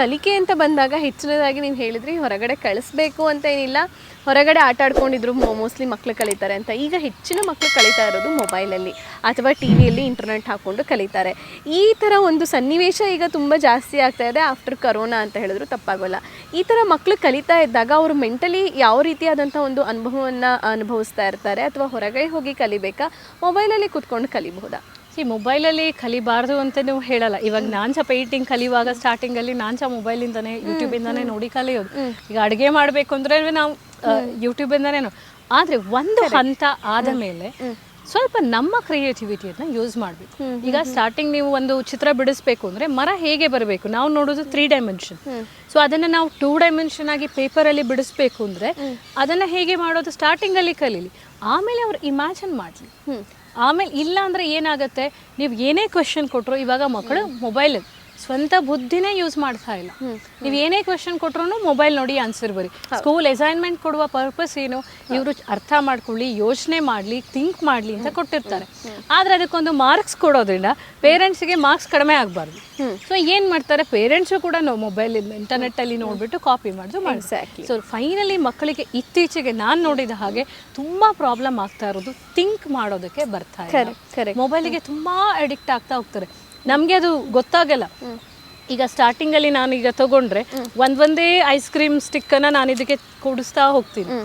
ಕಲಿಕೆ ಅಂತ ಬಂದಾಗ ಹೆಚ್ಚಿನದಾಗಿ ನೀವು ಹೇಳಿದ್ರಿ ಹೊರಗಡೆ ಕಳಿಸ್ಬೇಕು ಅಂತ ಏನಿಲ್ಲ. ಹೊರಗಡೆ ಆಟ ಆಡ್ಕೊಂಡಿದ್ರು ಮೋಸ್ಟ್ಲಿ ಮಕ್ಕಳು ಕಲಿತಾರೆ ಅಂತ. ಈಗ ಹೆಚ್ಚಿನ ಮಕ್ಕಳು ಕಲಿತಾ ಇರೋದು ಮೊಬೈಲಲ್ಲಿ ಅಥವಾ ಟಿ ವಿಯಲ್ಲಿ ಇಂಟರ್ನೆಟ್ ಹಾಕ್ಕೊಂಡು ಕಲಿತಾರೆ. ಈ ಥರ ಒಂದು ಸನ್ನಿವೇಶ ಈಗ ತುಂಬ ಜಾಸ್ತಿ ಆಗ್ತಾ ಇದೆ ಆಫ್ಟರ್ ಕರೋನಾ ಅಂತ ಹೇಳಿದ್ರು ತಪ್ಪಾಗೋಲ್ಲ. ಈ ಥರ ಮಕ್ಕಳು ಕಲಿತಾ ಇದ್ದಾಗ ಅವರು ಮೆಂಟಲಿ ಯಾವ ರೀತಿಯಾದಂಥ ಒಂದು ಅನುಭವವನ್ನು ಅನುಭವಿಸ್ತಾ ಇರ್ತಾರೆ ಅಥವಾ ಹೊರಗಡೆ ಹೋಗಿ ಕಲಿಬೇಕಾ? ಮೊಬೈಲಲ್ಲಿ ಕೂತ್ಕೊಂಡು ಕಲಿಬಹುದಾ? ಸಿ ಮೊಬೈಲಲ್ಲಿ ಕಲಿಬಾರ್ದು ಅಂತ ನೀವು ಹೇಳಲ್ಲ. ಇವಾಗ ನಾನು ಸಹ ಪೇಂಟಿಂಗ್ ಕಲಿಯುವಾಗ ಸ್ಟಾರ್ಟಿಂಗಲ್ಲಿ ನಾನು ಸಹ ಮೊಬೈಲಿಂದನೇ ಯೂಟ್ಯೂಬಿಂದನೇ ನೋಡಿ ಕಲಿಯೋದು. ಈಗ ಅಡುಗೆ ಮಾಡಬೇಕು ಅಂದ್ರೆ ನಾವು ಯೂಟ್ಯೂಬಿಂದನೇ ಇಂದಾನೇನು ಆದ್ರೆ ಒಂದು ಹಂತ ಆದ ಮೇಲೆ ಸ್ವಲ್ಪ ನಮ್ಮ ಕ್ರಿಯೇಟಿವಿಟಿಯನ್ನು ಯೂಸ್ ಮಾಡಬೇಕು. ಈಗ ಸ್ಟಾರ್ಟಿಂಗ್ ನೀವು ಒಂದು ಚಿತ್ರ ಬಿಡಿಸ್ಬೇಕು ಅಂದ್ರೆ ಮರ ಹೇಗೆ ಬರಬೇಕು? ನಾವು ನೋಡೋದು ತ್ರೀ ಡೈಮೆನ್ಷನ್ ಸೊ ಅದನ್ನ ನಾವು ಟೂ ಡೈಮೆನ್ಷನ್ ಆಗಿ ಪೇಪರಲ್ಲಿ ಬಿಡಿಸ್ಬೇಕು ಅಂದ್ರೆ ಅದನ್ನ ಹೇಗೆ ಮಾಡೋದು ಸ್ಟಾರ್ಟಿಂಗಲ್ಲಿ ಕಲೀಲಿ. ಆಮೇಲೆ ಅವ್ರು ಇಮ್ಯಾಜಿನ್ ಮಾಡಲಿ. ಆಮೇಲೆ ಇಲ್ಲ ಅಂದರೆ ಏನಾಗುತ್ತೆ? ನೀವು ಏನೇ ಕ್ವೆಶನ್ ಕೊಟ್ಟರು ಇವಾಗ ಮಕ್ಕಳು ಮೊಬೈಲ್ ಸ್ವಂತ ಬುದ್ಧಿನೇ ಯೂಸ್ ಮಾಡ್ತಾ ಇಲ್ಲ. ನೀವು ಏನೇ ಕ್ವೆಶನ್ ಕೊಟ್ರು ಮೊಬೈಲ್ ನೋಡಿ ಆನ್ಸರ್ ಬರಿ. ಸ್ಕೂಲ್ ಅಸೈನ್ಮೆಂಟ್ ಕೊಡುವ ಪರ್ಪಸ್ ಏನು? ಇವರು ಅರ್ಥ ಮಾಡ್ಕೊಳ್ಳಿ ಯೋಚನೆ ಮಾಡಲಿ ಥಿಂಕ್ ಮಾಡಲಿ ಅಂತ ಕೊಟ್ಟಿರ್ತಾರೆ. ಆದರೆ ಅದಕ್ಕೊಂದು ಮಾರ್ಕ್ಸ್ ಕೊಡೋದ್ರಿಂದ ಪೇರೆಂಟ್ಸ್ಗೆ ಮಾರ್ಕ್ಸ್ ಕಡಿಮೆ ಆಗಬಾರ್ದು. ಸೊ ಏನು ಮಾಡ್ತಾರೆ? ಪೇರೆಂಟ್ಸು ಕೂಡ ನಾವು ಮೊಬೈಲ್ ಇಂಟರ್ನೆಟ್ಟಲ್ಲಿ ನೋಡಿಬಿಟ್ಟು ಕಾಪಿ ಮಾಡೋದು ಮಾಡಿ ಸೊ ಫೈನಲಿ ಮಕ್ಕಳಿಗೆ ಇತ್ತೀಚೆಗೆ ನಾನು ನೋಡಿದ ಹಾಗೆ ತುಂಬಾ ಪ್ರಾಬ್ಲಮ್ ಆಗ್ತಾ ಇರೋದು ಥಿಂಕ್ ಮಾಡೋದಕ್ಕೆ ಬರ್ತಾ Correct, correct. ಮೊಬೈಲಿಗೆ ತುಂಬಾ ಅಡಿಕ್ಟ್ ಆಗ್ತಾ ಹೋಗ್ತಾರೆ. ನಮಗೆ ಅದು ಗೊತ್ತಾಗಲ್ಲ. ಈಗ ಸ್ಟಾರ್ಟಿಂಗ್ ಅಲ್ಲಿ ನಾನು ಈಗ ತಗೊಂಡ್ರೆ ಒಂದೊಂದೇ ಒಂದೇ ಐಸ್ ಕ್ರೀಮ್ ಸ್ಟಿಕ್ ಅನ್ನ ನಾನು ಇದಕ್ಕೆ ಕೂಡಿಸ್ತಾ ಹೋಗ್ತೀನಿ.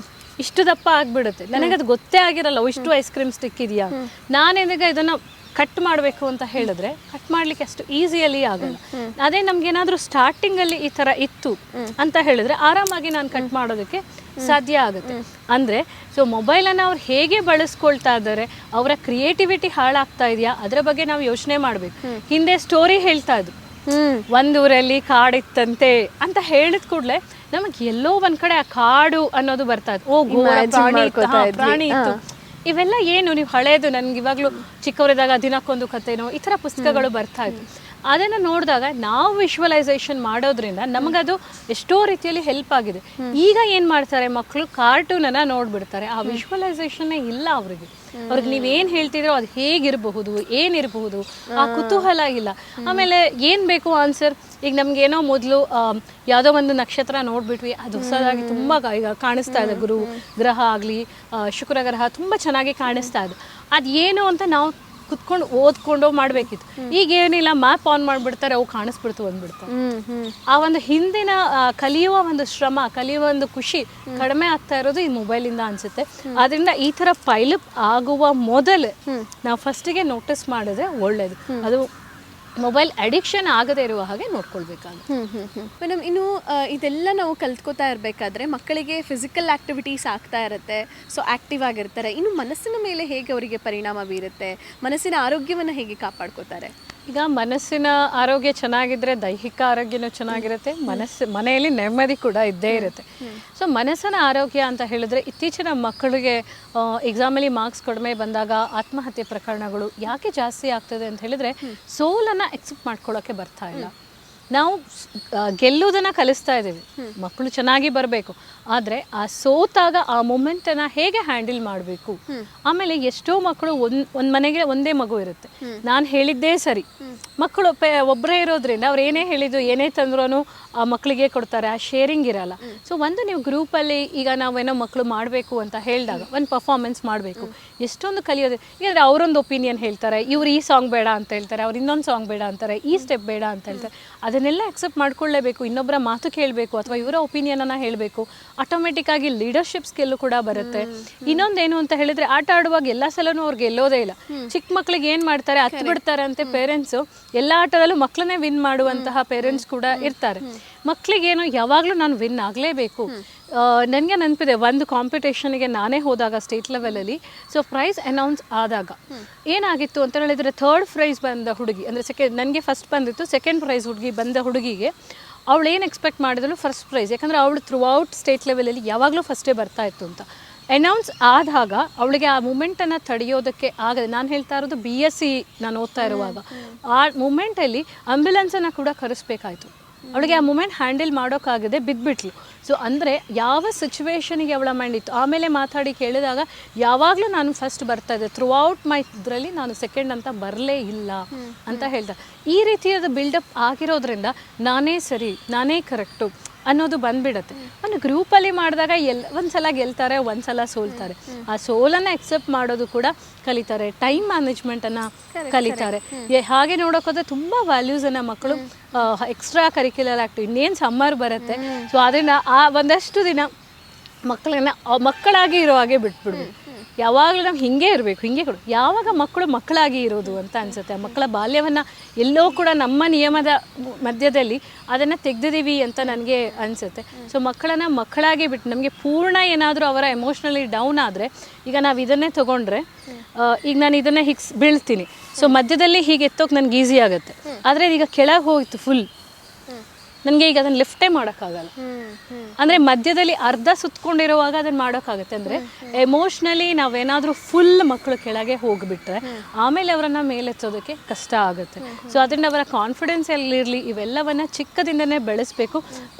ಇಷ್ಟು ದಪ್ಪ ಆಗ್ಬಿಡುತ್ತೆ. ನನಗೆ ಅದು ಗೊತ್ತೇ ಆಗಿರಲ್ಲ ಇಷ್ಟು ಐಸ್ ಕ್ರೀಮ್ ಸ್ಟಿಕ್ ಇದೆಯಾ? ನಾನೇನಾಗ ಇದನ್ನ ಕಟ್ ಮಾಡಬೇಕು ಅಂತ ಹೇಳಿದ್ರೆ ಕಟ್ ಮಾಡ್ಲಿಕ್ಕೆ ಅಷ್ಟು ಈಸಿಯಲ್ಲಿ ಆಗಲ್ಲ. ಅದೇ ನಮ್ಗೆ ಏನಾದ್ರೂ ಸ್ಟಾರ್ಟಿಂಗ್ ಅಲ್ಲಿ ಈ ತರ ಇತ್ತು ಅಂತ ಹೇಳಿದ್ರೆ ಆರಾಮಾಗಿ ನಾನು ಕಟ್ ಮಾಡೋದಕ್ಕೆ ಸಾಧ್ಯ ಆಗುತ್ತೆ. ಅಂದ್ರೆ ಸೊ ಮೊಬೈಲನ್ನು ಅವ್ರು ಹೇಗೆ ಬಳಸ್ಕೊಳ್ತಾ ಇದ್ದಾರೆ ಅವರ ಕ್ರಿಯೇಟಿವಿಟಿ ಹಾಳಾಗ್ತಾ ಇದೆಯಾ ಅದರ ಬಗ್ಗೆ ನಾವು ಯೋಚನೆ ಮಾಡ್ಬೇಕು. ಹಿಂದೆ ಸ್ಟೋರಿ ಹೇಳ್ತಾ ಇದ್ರು. ಒಂದೂರಲ್ಲಿ ಕಾಡಿತ್ತಂತೆ ಅಂತ ಹೇಳಿದ ಕೂಡಲೇ ನಮಗೆ ಎಲ್ಲೋ ಒಂದ್ ಕಡೆ ಆ ಕಾಡು ಅನ್ನೋದು ಬರ್ತಾ ಇತ್ತು. ಓ. ಪ್ರಾಣಿ ಇತ್ತು? ಇವೆಲ್ಲ ಏನು? ನೀವು ಹಳೇದು ನನ್ಗೆ ಇವಾಗ್ಲೂ ಚಿಕ್ಕವರಿದ್ದಾಗ ದಿನಕ್ಕೊಂದು ಕಥೆನೋ ಈ ತರ ಪುಸ್ತಕಗಳು ಬರ್ತಾ ಇತ್ತು ಅದನ್ನ ನೋಡಿದಾಗ ನಾವು ವಿಶ್ವಲೈಸೇಷನ್ ಮಾಡೋದ್ರಿಂದ ನಮಗದು ಎಷ್ಟೋ ರೀತಿಯಲ್ಲಿ ಹೆಲ್ಪ್ ಆಗಿದೆ. ಈಗ ಏನು ಮಾಡ್ತಾರೆ ಮಕ್ಕಳು ಕಾರ್ಟೂನನ್ನು ನೋಡ್ಬಿಡ್ತಾರೆ. ಆ ವಿಶ್ವಲೈಸೇಷನ್ನೇ ಇಲ್ಲ ಅವ್ರಿಗೆ. ಅವ್ರಿಗೆ ನೀವೇನು ಹೇಳ್ತಿದ್ರೋ ಅದು ಹೇಗಿರಬಹುದು ಏನಿರಬಹುದು ಆ ಕುತೂಹಲ ಇಲ್ಲ. ಆಮೇಲೆ ಏನು ಬೇಕು ಆನ್ಸರ್ ಈಗ ನಮಗೇನೋ ಮೊದಲು ಯಾವುದೋ ಒಂದು ನಕ್ಷತ್ರ ನೋಡ್ಬಿಟ್ವಿ. ಅದು ಹೊಸದಾಗಿ ತುಂಬ ಈಗ ಕಾಣಿಸ್ತಾ ಇದೆ. ಗುರು ಗ್ರಹ ಆಗಲಿ ಶುಕ್ರ ಗ್ರಹ ತುಂಬಾ ಚೆನ್ನಾಗಿ ಕಾಣಿಸ್ತಾ ಇದೆ. ಅದು ಏನು ಅಂತ ನಾವು ಕುತ್ಕೊಂಡು ಓದ್ಕೊಂಡು ಮಾಡ್ಬೇಕಿತ್ತು. ಈಗ ಏನಿಲ್ಲ ಮ್ಯಾಪ್ ಆನ್ ಮಾಡ್ಬಿಡ್ತಾರೆ ಅವು ಕಾಣಿಸ್ಬಿಡ್ತು ಅಂದ್ಬಿಡ್ತಾರೆ ಹ್ಮ್ ಆ ಒಂದು ಹಿಂದಿನ ಕಲಿಯುವ ಒಂದು ಶ್ರಮ ಕಲಿಯುವ ಒಂದು ಖುಷಿ ಕಡಿಮೆ ಆಗ್ತಾ ಇರೋದು ಈ ಮೊಬೈಲ್ ಇಂದ ಅನ್ಸುತ್ತೆ. ಆದ್ರಿಂದ ಈ ತರ ಪೈಲಪ್ ಆಗುವ ಮೊದಲು ನಾವು ಫಸ್ಟಿಗೆ ನೋಟಿಸ್ ಮಾಡಿದ್ರೆ ಒಳ್ಳೇದು. ಅದು ಮೊಬೈಲ್ ಅಡಿಕ್ಷನ್ ಆಗದೇ ಇರುವ ಹಾಗೆ ನೋಡ್ಕೊಳ್ಬೇಕಾಗುತ್ತೆ. ಮೇಡಮ್, ಇನ್ನು ಇದೆಲ್ಲ ನಾವು ಕಲ್ತ್ಕೋತಾ ಇರಬೇಕಾದ್ರೆ ಮಕ್ಕಳಿಗೆ ಫಿಸಿಕಲ್ ಆಕ್ಟಿವಿಟೀಸ್ ಆಗ್ತಾ ಇರುತ್ತೆ ಸೊ ಆಕ್ಟಿವ್ ಆಗಿರ್ತಾರೆ. ಇನ್ನು ಮನಸ್ಸಿನ ಮೇಲೆ ಹೇಗೆ ಅವರಿಗೆ ಪರಿಣಾಮ ಬೀರುತ್ತೆ? ಮನಸ್ಸಿನ ಆರೋಗ್ಯವನ್ನು ಹೇಗೆ ಕಾಪಾಡ್ಕೋತಾರೆ? ಈಗ ಮನಸ್ಸಿನ ಆರೋಗ್ಯ ಚೆನ್ನಾಗಿದ್ರೆ ದೈಹಿಕ ಆರೋಗ್ಯನೂ ಚೆನ್ನಾಗಿರುತ್ತೆ. ಮನಸ್ಸು ಮನೆಯಲ್ಲಿ ನೆಮ್ಮದಿ ಕೂಡ ಇದ್ದೇ ಇರುತ್ತೆ. ಸೊ ಮನಸ್ಸಿನ ಆರೋಗ್ಯ ಅಂತ ಹೇಳಿದ್ರೆ ಇತ್ತೀಚಿನ ಮಕ್ಕಳಿಗೆ ಎಕ್ಸಾಮಲ್ಲಿ ಮಾರ್ಕ್ಸ್ ಕಡಿಮೆ ಬಂದಾಗ ಆತ್ಮಹತ್ಯೆ ಪ್ರಕರಣಗಳು ಯಾಕೆ ಜಾಸ್ತಿ ಆಗ್ತದೆ ಅಂತ ಹೇಳಿದ್ರೆ ಸೋಲನ್ನು ಎಕ್ಸೆಪ್ಟ್ ಮಾಡ್ಕೊಳ್ಳೋಕೆ ಬರ್ತಾ ಇಲ್ಲ. ನಾವು ಗೆಲ್ಲೋದನ್ನ ಕಲಿಸ್ತಾ ಇದ್ದೀವಿ. ಮಕ್ಕಳು ಚೆನ್ನಾಗಿ ಬರಬೇಕು. ಆದರೆ ಆ ಸೋತಾಗ ಆ ಮೂಮೆಂಟನ್ನ ಹೇಗೆ ಹ್ಯಾಂಡಲ್ ಮಾಡಬೇಕು? ಆಮೇಲೆ ಎಷ್ಟೋ ಮಕ್ಕಳು ಒಂದ್ ಒಂದು ಮನೆಗೆ ಒಂದೇ ಮಗು ಇರುತ್ತೆ. ನಾನು ಹೇಳಿದ್ದೇ ಸರಿ. ಮಕ್ಕಳು ಒಬ್ರೇ ಒಬ್ಬರೇ ಇರೋದ್ರಿಂದ ಅವ್ರು ಏನೇ ಹೇಳಿದ್ರು ಏನೇ ತಂದ್ರೂ ಆ ಮಕ್ಕಳಿಗೆ ಕೊಡ್ತಾರೆ ಆ ಶೇರಿಂಗ್ ಇರಲ್ಲ. ಸೊ ಒಂದು ನೀವು ಗ್ರೂಪಲ್ಲಿ ಈಗ ನಾವೇನೋ ಮಕ್ಕಳು ಮಾಡಬೇಕು ಅಂತ ಹೇಳಿದಾಗ ಒಂದು ಪರ್ಫಾರ್ಮೆನ್ಸ್ ಮಾಡಬೇಕು. ಎಷ್ಟೊಂದು ಕಲಿಯೋದು. ಯಾಕಂದರೆ ಅವರೊಂದು ಒಪಿನಿಯನ್ ಹೇಳ್ತಾರೆ ಇವ್ರು ಈ ಸಾಂಗ್ ಬೇಡ ಅಂತ ಹೇಳ್ತಾರೆ ಅವ್ರು ಇನ್ನೊಂದು ಸಾಂಗ್ ಬೇಡ ಅಂತಾರೆ ಈ ಸ್ಟೆಪ್ ಬೇಡ ಅಂತ ಹೇಳ್ತಾರೆ. ಅದನ್ನೆಲ್ಲ ಅಕ್ಸೆಪ್ಟ್ ಮಾಡ್ಕೊಳ್ಳೇಬೇಕು ಇನ್ನೊಬ್ಬರ ಮಾತು ಕೇಳಬೇಕು ಅಥವಾ ಇವರ ಒಪಿನಿಯನನ್ನು ಹೇಳಬೇಕು ಆಟೋಮೆಟಿಕ್ ಆಗಿ ಲೀಡರ್ಶಿಪ್ ಸ್ಕಿಲ್ ಕೂಡ ಬರುತ್ತೆ. ಇನ್ನೊಂದೇನು ಅಂತ ಹೇಳಿದ್ರೆ ಆಟ ಆಡುವಾಗ ಎಲ್ಲ ಸಲನೂ ಅವ್ರಿಗೆ ಎಲ್ಲೋದೇ ಇಲ್ಲ. ಚಿಕ್ಕ ಮಕ್ಳಿಗೆ ಏನ್ ಮಾಡ್ತಾರೆ ಹತ್ತು ಬಿಡ್ತಾರೆ ಅಂತ ಪೇರೆಂಟ್ಸ್ ಎಲ್ಲ ಆಟದಲ್ಲೂ ಮಕ್ಕಳನ್ನೇ ವಿನ್ ಮಾಡುವಂತಹ ಪೇರೆಂಟ್ಸ್ ಕೂಡ ಇರ್ತಾರೆ. ಮಕ್ಕಳಿಗೇನು ಯಾವಾಗಲೂ ನಾನು ವಿನ್ ಆಗಲೇಬೇಕು. ನನಗೆ ನೆನಪಿದೆ ಒಂದು ಕಾಂಪಿಟೇಷನ್ಗೆ ನಾನೇ ಹೋದಾಗ ಸ್ಟೇಟ್ ಲೆವೆಲಲ್ಲಿ ಸೊ ಪ್ರೈಸ್ ಅನೌನ್ಸ್ ಆದಾಗ ಏನಾಗಿತ್ತು ಅಂತ ಹೇಳಿದರೆ ಥರ್ಡ್ ಪ್ರೈಸ್ ಬಂದ ಹುಡುಗಿ ಅಂದರೆ ಸೆಕೆಂಡ್ ನನಗೆ ಫಸ್ಟ್ ಬಂದಿತ್ತು ಸೆಕೆಂಡ್ ಪ್ರೈಸ್ ಹುಡುಗಿ ಬಂದ ಹುಡುಗಿಗೆ ಅವಳು ಏನು ಎಕ್ಸ್ಪೆಕ್ಟ್ ಮಾಡಿದಳು? ಫಸ್ಟ್ ಪ್ರೈಸ್ ಯಾಕಂದರೆ ಅವಳು ಥ್ರೂ ಔಟ್ ಸ್ಟೇಟ್ ಲೆವೆಲಲ್ಲಿ ಯಾವಾಗಲೂ ಫಸ್ಟೇ ಬರ್ತಾ ಇತ್ತು ಅಂತ. ಅನೌನ್ಸ್ ಆದಾಗ ಅವಳಿಗೆ ಆ ಮೂಮೆಂಟನ್ನು ತಡೆಯೋದಕ್ಕೆ ಆಗದೆ ನಾನು ಹೇಳ್ತಾ ಇರೋದು ಬಿ ಎಸ್ ಸಿ ನಾನು ಓದ್ತಾ ಇರುವಾಗ ಆ ಮೂಮೆಂಟಲ್ಲಿ ಆಂಬ್ಯುಲೆನ್ಸನ್ನು ಕೂಡ ಕರೆಸ್ಬೇಕಾಯಿತು. ಅವಳಿಗೆ ಆ ಮೂಮೆಂಟ್ ಹ್ಯಾಂಡಲ್ ಮಾಡೋಕ್ಕಾಗದೆ ಬಿದ್ದುಬಿಟ್ಲು ಸೊ ಅಂದರೆ ಯಾವ ಸಿಚುವೇಶನಿಗೆ ಅವಳ ಮೈಂಡ್ ಇತ್ತು? ಆಮೇಲೆ ಮಾತಾಡಿ ಕೇಳಿದಾಗ ಯಾವಾಗಲೂ ನಾನು ಫಸ್ಟ್ ಬರ್ತಾ ಇದ್ದೆ. ಥ್ರೂ ಔಟ್ ಮೈ ಇದರಲ್ಲಿ ನಾನು ಸೆಕೆಂಡ್ ಅಂತ ಬರಲೇ ಇಲ್ಲ ಅಂತ ಹೇಳ್ದೆ. ಈ ರೀತಿಯಾದ ಬಿಲ್ಡಪ್ ಆಗಿರೋದ್ರಿಂದ ನಾನೇ ಸರಿ ನಾನೇ ಕರೆಕ್ಟು ಅನ್ನೋದು ಬಂದ್ಬಿಡುತ್ತೆ. ಒಂದು ಗ್ರೂಪಲ್ಲಿ ಮಾಡಿದಾಗ ಎಲ್ ಒಂದ್ಸಲ ಗೆಲ್ತಾರೆ ಒಂದ್ಸಲ ಸೋಲ್ತಾರೆ. ಆ ಸೋಲನ್ನು ಎಕ್ಸೆಪ್ಟ್ ಮಾಡೋದು ಕೂಡ ಕಲಿತಾರೆ. ಟೈಮ್ ಮ್ಯಾನೇಜ್ಮೆಂಟನ್ನು ಕಲಿತಾರೆ. ಹಾಗೆ ನೋಡೋಕ್ಕೋದ್ರೆ ತುಂಬ ವ್ಯಾಲ್ಯೂಸನ್ನು ಮಕ್ಕಳು ಎಕ್ಸ್ಟ್ರಾ ಕರಿಕ್ಯುಲರ್ ಆ್ಯಕ್ಟಿವ್ ಇನ್ನೇನು ಸಮ್ಮರ್ ಬರುತ್ತೆ. ಸೊ ಅದರಿಂದ ಆ ಒಂದಷ್ಟು ದಿನ ಮಕ್ಕಳನ್ನ ಮಕ್ಕಳಾಗಿ ಇರೋ ಹಾಗೆ ಬಿಟ್ಬಿಡ್ಬೇಕು. ಯಾವಾಗಲೂ ನಾವು ಹಿಂಗೆ ಇರಬೇಕು, ಹಿಂಗೆ ಕೊಡು. ಯಾವಾಗ ಮಕ್ಕಳು ಮಕ್ಕಳಾಗಿ ಇರೋದು ಅಂತ ಅನಿಸುತ್ತೆ. ಮಕ್ಕಳ ಬಾಲ್ಯವನ್ನು ಎಲ್ಲೋ ಕೂಡ ನಮ್ಮ ನಿಯಮದ ಮಧ್ಯದಲ್ಲಿ ಅದನ್ನು ತೆಗೆದಿದ್ದೀವಿ ಅಂತ ನನಗೆ ಅನಿಸುತ್ತೆ. ಸೊ ಮಕ್ಕಳನ್ನು ಮಕ್ಕಳಾಗಿ ಬಿಟ್ಟು ನಮಗೆ ಪೂರ್ಣ ಏನಾದರೂ ಅವರ ಎಮೋಷ್ನಲಿ ಡೌನ್ ಆದರೆ ಈಗ ನಾವು ಇದನ್ನೇ ತೊಗೊಂಡ್ರೆ ಈಗ ನಾನು ಇದನ್ನೇ ಹೀಗೆ ಬೀಳ್ತೀನಿ. ಸೊ ಮಧ್ಯದಲ್ಲಿ ಹೀಗೆ ಎತ್ತೋಕೆ ನನಗೆ ಈಸಿ ಆಗುತ್ತೆ. ಆದರೆ ಈಗ ಕೆಳಗೆ ಹೋಗಿತ್ತು ಫುಲ್ ನನಗೆ ಈಗ ಅದನ್ನು ಲಿಫ್ಟೇ ಮಾಡೋಕ್ಕಾಗಲ್ಲ. ಅಂದರೆ ಮಧ್ಯದಲ್ಲಿ ಅರ್ಧ ಸುತ್ತಕೊಂಡಿರುವಾಗ ಅದನ್ನು ಮಾಡೋಕ್ಕಾಗುತ್ತೆ. ಅಂದರೆ ಎಮೋಷ್ನಲಿ ನಾವೇನಾದರೂ ಫುಲ್ ಮಕ್ಕಳು ಕೆಳಗೆ ಹೋಗಿಬಿಟ್ರೆ ಆಮೇಲೆ ಅವರನ್ನು ಮೇಲೆತ್ತೋದಕ್ಕೆ ಕಷ್ಟ ಆಗುತ್ತೆ. ಸೊ ಅದರಿಂದ ಅವರ ಕಾನ್ಫಿಡೆನ್ಸ್ ಎಲ್ಲಿರಲಿ, ಇವೆಲ್ಲವನ್ನ ಚಿಕ್ಕದಿಂದನೇ ಬೆಳೆಸಬೇಕು.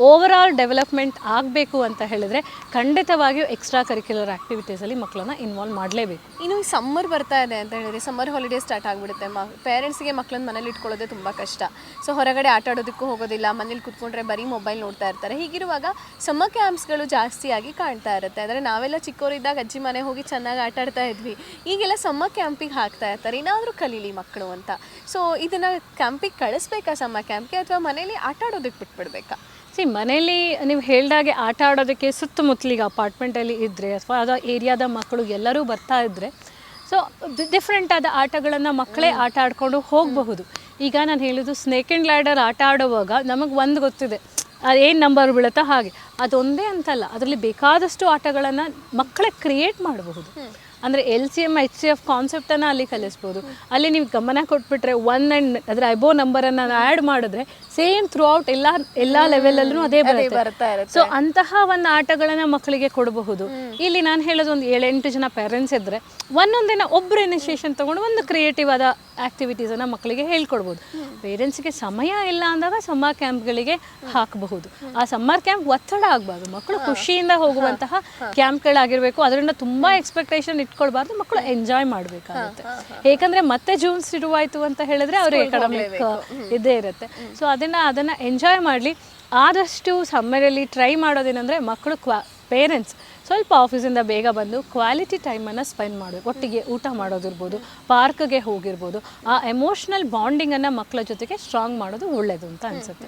ಓವರ್ ಆಲ್ ಡೆವಲಪ್ಮೆಂಟ್ ಆಗಬೇಕು ಅಂತ ಹೇಳಿದ್ರೆ ಖಂಡಿತವಾಗಿಯೂ ಎಕ್ಸ್ಟ್ರಾ ಕರಿಕ್ಯುಲರ್ ಆ್ಯಕ್ಟಿವಿಟೀಸಲ್ಲಿ ಮಕ್ಕಳನ್ನ ಇನ್ವಾಲ್ವ್ ಮಾಡಲೇಬೇಕು. ಇನ್ನು ಸಮ್ಮರ್ ಬರ್ತಾ ಇದೆ ಅಂತ ಹೇಳಿದ್ರೆ ಸಮ್ಮರ್ ಹಾಲಿಡೇ ಸ್ಟಾರ್ಟ್ ಆಗಿಬಿಡುತ್ತೆ. ಮ ಪೇರೆಂಟ್ಸ್ಗೆ ಮಕ್ಕಳನ್ನ ಮನೇಲಿ ಇಟ್ಕೊಳ್ಳೋದೇ ತುಂಬ ಕಷ್ಟ. ಸೊ ಹೊರಗಡೆ ಆಟ ಆಡೋದಕ್ಕೂ ಹೋಗೋದಿಲ್ಲ, ಮನೇಲಿ ಕುತ್ಕೊಂಡ್ರೆ ಬರೀ ಮೊಬೈಲ್ ನೋಡ್ತಾ ಇರ್ತಾರೆ. ಹೀಗಿರುವಾಗ ಸಮ್ಮರ್ ಕ್ಯಾಂಪ್ಸ್ಗಳು ಜಾಸ್ತಿಯಾಗಿ ಕಾಣ್ತಾ ಇರುತ್ತೆ. ಅಂದರೆ ನಾವೆಲ್ಲ ಚಿಕ್ಕವರಿದ್ದಾಗ ಅಜ್ಜಿ ಮನೆ ಹೋಗಿ ಚೆನ್ನಾಗಿ ಆಟ ಆಡ್ತಾ ಇದ್ವಿ. ಈಗೆಲ್ಲ ಸಮ್ಮರ್ ಕ್ಯಾಂಪಿಗೆ ಹಾಕ್ತಾ ಇರ್ತಾರೆ. ಏನಾದರೂ ಕಲೀಲಿ ಮಕ್ಕಳು ಅಂತ. ಸೊ ಇದನ್ನು ಕ್ಯಾಂಪಿಗೆ ಕಳಿಸ್ಬೇಕಾ ಸಮ್ಮರ್ ಕ್ಯಾಂಪ್ಗೆ ಅಥವಾ ಮನೇಲಿ ಆಟ ಆಡೋದಕ್ಕೆ ಬಿಟ್ಬಿಡ್ಬೇಕಾ? ಸಿ ಮನೇಲಿ ನೀವು ಹೇಳ್ದಾಗೆ ಆಟ ಆಡೋದಕ್ಕೆ ಸುತ್ತಮುತ್ತಲಿಗೆ ಅಪಾರ್ಟ್ಮೆಂಟಲ್ಲಿ ಇದ್ದರೆ ಅಥವಾ ಅದು ಏರಿಯಾದ ಮಕ್ಕಳು ಎಲ್ಲರೂ ಬರ್ತಾ ಇದ್ದರೆ ಸೊ ಡಿಫ್ರೆಂಟ್ ಆದ ಆಟಗಳನ್ನು ಮಕ್ಕಳೇ ಆಟ ಆಡಿಕೊಂಡು ಹೋಗಬಹುದು. ಈಗ ನಾನು ಹೇಳಿದ್ದು ಸ್ನೇಕ್ ಆ್ಯಂಡ್ ಲ್ಯಾಡರ್ ಆಟ ಆಡುವಾಗ ನಮಗೆ ಒಂದು ಗೊತ್ತಿದೆ. ಅದು ಏನು ನಂಬರ್ ಬೀಳುತ್ತೋ ಹಾಗೆ. ಅದೊಂದೇ ಅಂತಲ್ಲ. ಅದರಲ್ಲಿ ಬೇಕಾದಷ್ಟು ಆಟಗಳನ್ನು ಮಕ್ಕಳೇ ಕ್ರಿಯೇಟ್ ಮಾಡಬಹುದು. ಅಂದರೆ L C M H C F ಕಾನ್ಸೆಪ್ಟನ್ನು ಅಲ್ಲಿ ಕಲಿಸ್ಬೋದು. ಅಲ್ಲಿ ನೀವು ಗಮನ ಕೊಟ್ಬಿಟ್ರೆ ಒನ್ ಆ್ಯಂಡ್ ಅದರ ಐಬೋ ನಂಬರನ್ನು ಆ್ಯಡ್ ಮಾಡಿದ್ರೆ ಸೇಮ್ ಥ್ರೂ ಔಟ್ ಎಲ್ಲ ಎಲ್ಲ ಲೆವೆಲಲ್ಲೂ ಅದೇ ಬರ್ತಾ ಬರುತ್ತೆ. ಸೊ ಅಂತಹ ಒಂದು ಆಟಗಳನ್ನ ಮಕ್ಕಳಿಗೆ ಕೊಡಬಹುದು. ಇಲ್ಲಿ ನಾನು ಹೇಳೋದು ಒಂದು ಏಳೆಂಟು ಜನ ಪೇರೆಂಟ್ಸ್ ಇದ್ದರೆ ಒಂದೊಂದಿನ ಒಬ್ಬರು ಇನಿಷಿಯೇಷನ್ ತೊಗೊಂಡು ಒಂದು ಕ್ರಿಯೇಟಿವ್ ಆದ ಆ್ಯಕ್ಟಿವಿಟೀಸನ್ನು ಮಕ್ಕಳಿಗೆ ಹೇಳ್ಕೊಡ್ಬೋದು. ಪೇರೆಂಟ್ಸ್ಗೆ ಸಮಯ ಇಲ್ಲ ಅಂದಾಗ ಸಮ್ಮರ್ ಕ್ಯಾಂಪ್ಗಳಿಗೆ ಹಾಕಬಹುದು. ಆ ಸಮ್ಮರ್ ಕ್ಯಾಂಪ್ ಒತ್ತಡ ಆಗಬಾರ್ದು. ಮಕ್ಕಳು ಖುಷಿಯಿಂದ ಹೋಗುವಂತಹ ಕ್ಯಾಂಪ್ಗಳಾಗಿರಬೇಕು ಅದರಿಂದ ತುಂಬ ಎಕ್ಸ್ಪೆಕ್ಟೇಷನ್ ಇಟ್ಕೊಳ್ಬಾರ್ದು ಮಕ್ಕಳು ಎಂಜಾಯ್ ಮಾಡಬೇಕಾಗುತ್ತೆ. ಏಕೆಂದರೆ ಮತ್ತೆ ಜೂನ್ ಶುರುವಾಯಿತು ಅಂತ ಹೇಳಿದ್ರೆ ಅವರು ಎಕಡಮಿಕ್ ಇದ್ದೇ ಇರುತ್ತೆ. ಸೊ ಅದನ್ನ ಅದನ್ನ ಎಂಜಾಯ್ ಮಾಡ್ಲಿ. ಆದಷ್ಟು ಸಮ್ಮರಲ್ಲಿ ಟ್ರೈ ಮಾಡೋದೇನಂದ್ರೆ ಮಕ್ಕಳು ಕ್ವಾ ಪೇರೆಂಟ್ಸ್ ಸ್ವಲ್ಪ ಆಫೀಸಿಂದ ಬೇಗ ಬಂದು ಕ್ವಾಲಿಟಿ ಟೈಮನ್ನು ಸ್ಪೆಂಡ್ ಮಾಡಬೇಕು ಒಟ್ಟಿಗೆ ಊಟ ಮಾಡೋದಿರ್ಬೋದು ಪಾರ್ಕ್ಗೆ ಹೋಗಿರ್ಬೋದು ಆ ಎಮೋಷ್ನಲ್ ಬಾಂಡಿಂಗನ್ನು ಮಕ್ಕಳ ಜೊತೆಗೆ ಸ್ಟ್ರಾಂಗ್ ಮಾಡೋದು ಒಳ್ಳೆಯದು ಅಂತ ಅನಿಸುತ್ತೆ.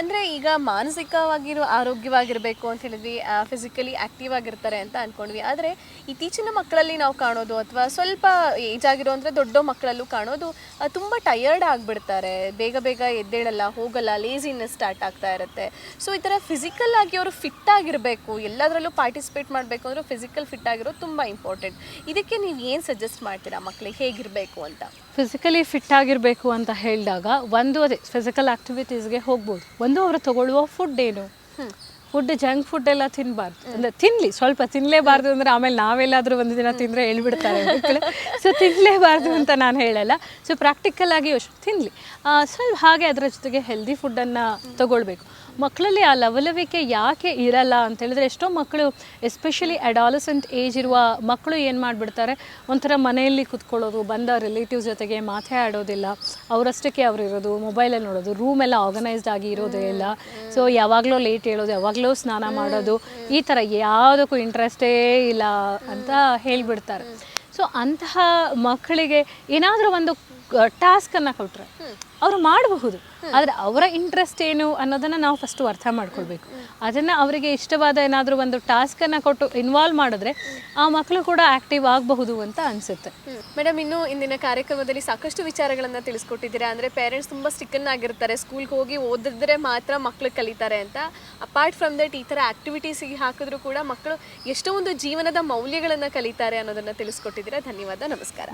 ಅಂದರೆ ಈಗ ಮಾನಸಿಕವಾಗಿರೋ ಆರೋಗ್ಯವಾಗಿರಬೇಕು ಅಂತ ಹೇಳಿದ್ವಿ ಫಿಸಿಕಲಿ ಆ್ಯಕ್ಟಿವ್ ಆಗಿರ್ತಾರೆ ಅಂತ ಅಂದ್ಕೊಂಡ್ವಿ ಆದರೆ ಇತ್ತೀಚಿನ ಮಕ್ಕಳಲ್ಲಿ ನಾವು ಕಾಣೋದು ಅಥವಾ ಸ್ವಲ್ಪ ಏಜ್ ಆಗಿರೋ ಅಂದರೆ ದೊಡ್ಡ ಮಕ್ಕಳಲ್ಲೂ ಕಾಣೋದು ತುಂಬ ಟಯರ್ಡ್ ಆಗಿಬಿಡ್ತಾರೆ. ಬೇಗ ಬೇಗ ಎದ್ದೇಳಲ್ಲ ಹೋಗಲ್ಲ ಲೇಸಿನೆಸ್ ಸ್ಟಾರ್ಟ್ ಆಗ್ತಾ ಇರುತ್ತೆ. ಸೊ ಈ ಥರ ಫಿಸಿಕಲ್ ಆಗಿ ಅವರು ಫಿಟ್ ಆಗಿರಬೇಕು ಎಲ್ಲದರಲ್ಲೂ ಪಾರ್ಟಿಸಿಪೇಟ್ ಮಾಡಬೇಕು ಅಂದರೆ ಫಿಸಿಕಲ್ ಫಿಟ್ ಆಗಿರೋದು ತುಂಬ ಇಂಪಾರ್ಟೆಂಟ್ ಇದಕ್ಕೆ ನೀವು ಏನು ಸಜೆಸ್ಟ್ ಮಾಡ್ತೀರಾ ಮಕ್ಕಳಿಗೆ ಹೇಗಿರಬೇಕು ಅಂತ? ಫಿಸಿಕಲಿ ಫಿಟ್ ಆಗಿರಬೇಕು ಅಂತ ಹೇಳಿದಾಗ ಒಂದು ಅದೇ ಫಿಸಿಕಲ್ ಆ್ಯಕ್ಟಿವಿಟೀಸ್ಗೆ ಹೋಗ್ಬೋದು. ಒಂದು ಅವರು ತಗೊಳ್ಳುವ ಫುಡ್ ಏನು? ಫುಡ್ ಜಂಕ್ ಫುಡ್ ಎಲ್ಲ ತಿನ್ನಬಾರ್ದು ಅಂದರೆ ತಿನ್ನಲಿ ಸ್ವಲ್ಪ ತಿನ್ನಲೇಬಾರ್ದು ಅಂದರೆ ಆಮೇಲೆ ನಾವೆಲ್ಲಾದರೂ ಒಂದು ದಿನ ತಿಂದರೆ ಹೇಳ್ಬಿಡ್ತಾರೆ ಮಕ್ಕಳು ಸೊ ತಿನ್ನಲೇಬಾರ್ದು ಅಂತ ನಾನು ಹೇಳಲ್ಲ. ಸೊ ಪ್ರಾಕ್ಟಿಕಲ್ ಆಗಿ ಯೋಚನೆ ತಿನ್ನಲಿ ಸ್ವಲ್ಪ ಹಾಗೆ ಅದರ ಜೊತೆಗೆ ಹೆಲ್ದಿ ಫುಡ್ಡನ್ನು ತಗೊಳ್ಬೇಕು. ಮಕ್ಕಳಲ್ಲಿ ಆ ಲವಲವಿಕೆ ಯಾಕೆ ಇರಲ್ಲ ಅಂತ ಹೇಳಿದ್ರೆ ಎಷ್ಟೋ ಮಕ್ಕಳು ಎಸ್ಪೆಷಲಿ ಅಡಾಲಸೆಂಟ್ ಏಜ್ ಇರುವ ಮಕ್ಕಳು ಏನು ಮಾಡಿಬಿಡ್ತಾರೆ? ಒಂಥರ ಮನೆಯಲ್ಲಿ ಕುತ್ಕೊಳ್ಳೋದು, ಬಂದ ರಿಲೇಟಿವ್ಸ್ ಜೊತೆಗೆ ಮಾತೇ ಆಡೋದಿಲ್ಲ. ಅವರಷ್ಟಕ್ಕೆ ಅವ್ರು ಇರೋದು ಮೊಬೈಲಲ್ಲಿ ನೋಡೋದು ರೂಮ್ ಎಲ್ಲ ಆರ್ಗನೈಸ್ಡ್ ಆಗಿ ಇರೋದೇ ಇಲ್ಲ. ಸೊ ಯಾವಾಗಲೂ ಲೇಟ್ ಹೇಳೋದು, ಯಾವಾಗಲೂ ಸ್ನಾನ ಮಾಡೋದು, ಈ ಥರ ಯಾವುದಕ್ಕೂ ಇಂಟ್ರೆಸ್ಟೇ ಇಲ್ಲ ಅಂತ ಹೇಳಿಬಿಡ್ತಾರೆ. ಸೊ ಅಂತಹ ಮಕ್ಕಳಿಗೆ ಏನಾದರೂ ಒಂದು ಟಾಸ್ಕನ್ನು ಕೊಟ್ಟರೆ ಅವರು ಮಾಡಬಹುದು. ಆದರೆ ಅವರ ಇಂಟ್ರೆಸ್ಟ್ ಏನು ಅನ್ನೋದನ್ನು ನಾವು ಫಸ್ಟ್ ಅರ್ಥ ಮಾಡ್ಕೊಳ್ಬೇಕು. ಅದನ್ನು ಅವರಿಗೆ ಇಷ್ಟವಾದ ಏನಾದರೂ ಒಂದು ಟಾಸ್ಕನ್ನು ಕೊಟ್ಟು ಇನ್ವಾಲ್ವ್ ಮಾಡಿದ್ರೆ ಆ ಮಕ್ಕಳು ಕೂಡ ಆ್ಯಕ್ಟಿವ್ ಆಗಬಹುದು ಅಂತ ಅನಿಸುತ್ತೆ. ಮೇಡಮ್ ಇನ್ನು ಇಂದಿನ ಕಾರ್ಯಕ್ರಮದಲ್ಲಿ ಸಾಕಷ್ಟು ವಿಚಾರಗಳನ್ನು ತಿಳಿಸ್ಕೊಟ್ಟಿದ್ದೀರಾ? ಅಂದರೆ ಪೇರೆಂಟ್ಸ್ ತುಂಬ ಸ್ಟಿಕ್ಕನ್ ಆಗಿರ್ತಾರೆ. ಸ್ಕೂಲ್ಗೆ ಹೋಗಿ ಓದಿದ್ರೆ ಮಾತ್ರ ಮಕ್ಕಳು ಕಲಿತಾರೆ ಅಂತ. ಅಪಾರ್ಟ್ ಫ್ರಮ್ ದಟ್ ಈ ಥರ ಆ್ಯಕ್ಟಿವಿಟೀಸಿಗೆ ಹಾಕಿದ್ರೂ ಕೂಡ ಮಕ್ಕಳು ಎಷ್ಟೋ ಒಂದು ಜೀವನದ ಮೌಲ್ಯಗಳನ್ನು ಕಲಿತಾರೆ ಅನ್ನೋದನ್ನು ತಿಳಿಸ್ಕೊಟ್ಟಿದ್ದೀರಾ? ಧನ್ಯವಾದ ನಮಸ್ಕಾರ.